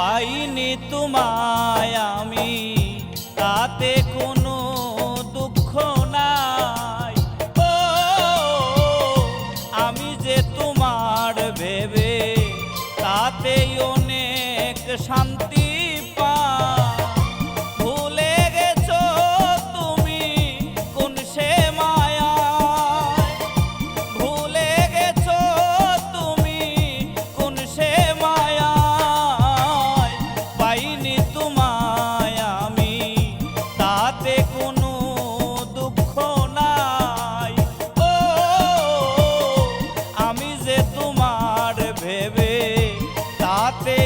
পাইনি তোমায় আমি। তাতে কোনো দুঃখ নাই। ও, আমি যে তোমার ভেবে তাতে অনেক শান্তি তাতে কোনো দুঃখ নাই। ও আমি যে তোমার ভেবে তাতে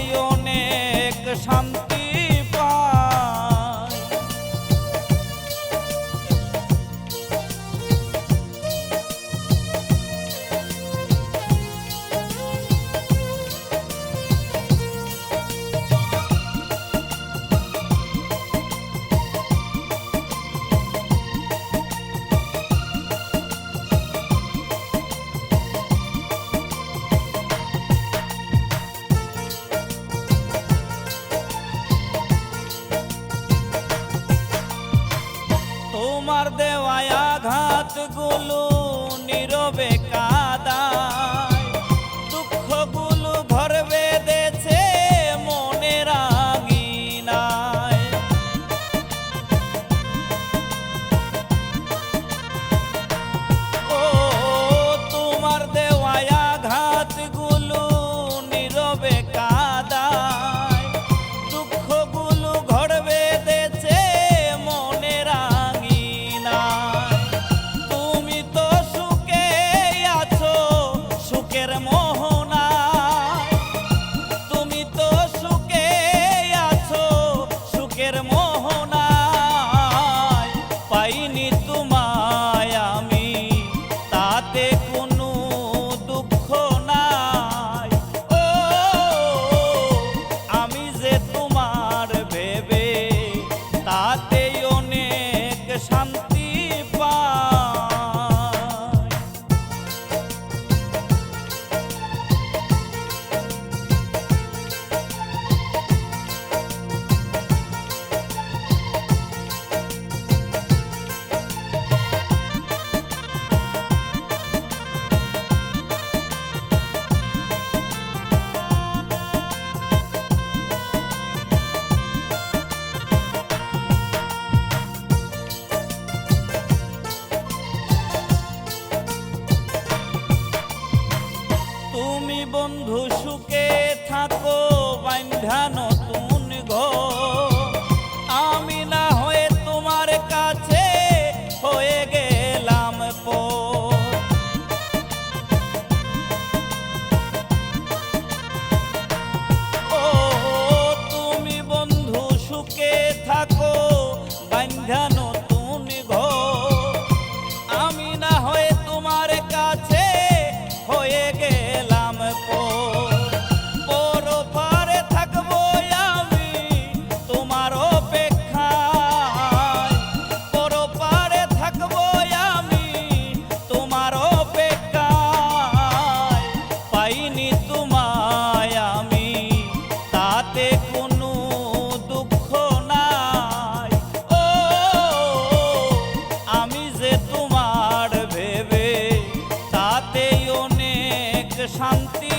বলো নীরবে বন্ধু সুখে থাকো বাইন্ধানো কোনো দুঃখ নাই। আমি যে তোমার ভেবে অনেক শান্তি